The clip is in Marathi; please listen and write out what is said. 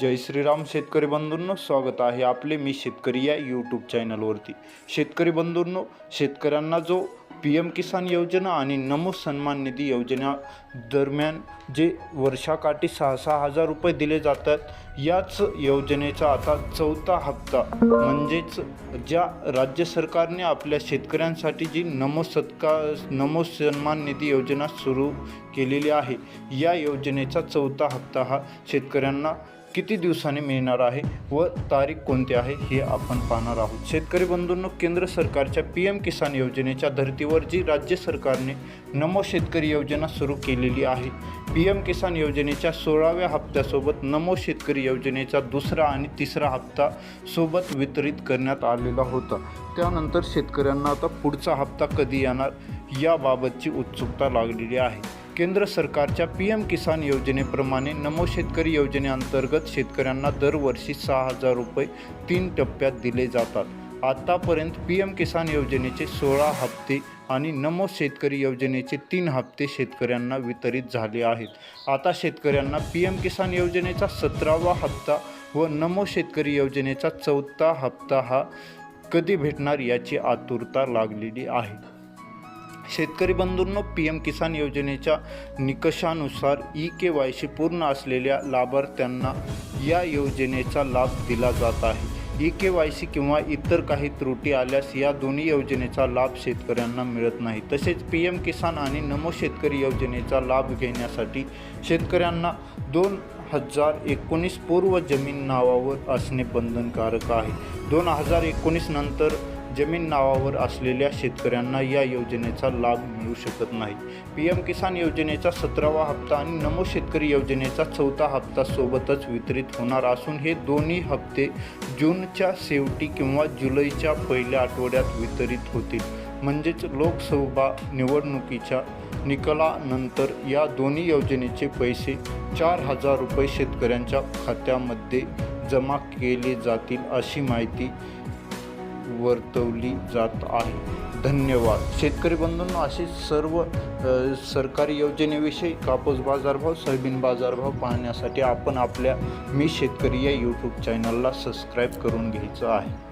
जय श्रीराम शेतकरी बंधूंनो स्वागत आहे आपले मी शेतकरी या यूट्यूब चॅनलवरती शेतकरी बंधूंनो शेतकऱ्यांना जो पी एम किसान योजना आणि नमो सन्मान निधी योजना दरम्यान जे वर्षाकाठी सहा सहा हजार रुपये दिले जातात याच योजनेचा आता चौथा हप्ता म्हणजेच ज्या राज्य सरकारने आपल्या शेतकऱ्यांसाठी जी नमो सत्का नमो सन्मान निधी योजना सुरू केलेली आहे या योजनेचा चौथा हप्ता हा शेतकऱ्यांना किती दिवसांनी मिळणार आहे व तारीख कोणती आहे हे आपण पाहणार आहोत. शेतकरी बंधूंनो केंद्र सरकारच्या पी एम किसान योजनेच्या धर्तीवर जी राज्य सरकारने नमो शेतकरी योजना सुरू केलेली आहे पी एम किसान योजनेच्या सोळाव्या हप्त्यासोबत नमो शेतकरी योजनेचा दुसरा आणि तिसरा हप्ता सोबत वितरित करण्यात आलेला होता. त्यानंतर शेतकऱ्यांना आता पुढचा हप्ता कधी येणार याबाबतची उत्सुकता लागलेली आहे. केंद्र सरकारच्या पी एम किसान योजनेप्रमाणे नमो शेतकरी योजनेअंतर्गत शेतकऱ्यांना दरवर्षी सहा हजार रुपये तीन टप्प्यात दिले जातात. आतापर्यंत पी एम किसान योजनेचे सोळा हप्ते आणि नमो शेतकरी योजनेचे तीन हप्ते शेतकऱ्यांना वितरित झाले आहेत. आता शेतकऱ्यांना पी एम किसान योजनेचा सतरावा हप्ता व नमो शेतकरी योजनेचा चौथा हप्ता हा कधी भेटणार याची आतुरता लागलेली आहे. शेतकरी बंधूंनो पी एम किसान योजनेच्या निकषानुसार ई के वाय सी पूर्ण असलेल्या लाभार्थ्यांना या योजनेचा लाभ दिला जात आहे. ई के वाय सी किंवा इतर काही त्रुटी आल्यास या दोन्ही योजनेचा लाभ शेतकऱ्यांना मिळत नाही. तसेच पी एम किसान आणि नमो शेतकरी योजनेचा लाभ घेण्यासाठी शेतकऱ्यांना दोन हजार एकोणीस पूर्व जमीन नावावर असणे बंधनकारक आहे. दोन हजार एकोणीस नंतर जमीन नावावर असलेल्या शेतकऱ्यांना या योजनेचा लाभ मिळू शकत नाही. पी एम किसान योजनेचा सतरावा हप्ता आणि नमो शेतकरी योजनेचा चौथा हप्ता सोबतच वितरित होणार असून हे दोन्ही हप्ते जूनच्या शेवटी किंवा जुलैच्या पहिल्या आठवड्यात वितरित होतील. म्हणजेच लोकसभा निवडणुकीच्या निकालानंतर या दोन्ही योजनेचे पैसे चार हजार रुपये शेतकऱ्यांच्या खात्यामध्ये जमा केले जातील अशी माहिती वर्तवली जात आहे. धन्यवाद. शेतकरी बंधूंना असे सर्व सरकारी योजनेविषयी कापूस बाजारभाव सोयाबीन बाजारभाव पाहण्यासाठी आपण आपल्या मी शेतकरी या यूट्यूब चॅनलला सबस्क्राईब करून घ्यायचं आहे.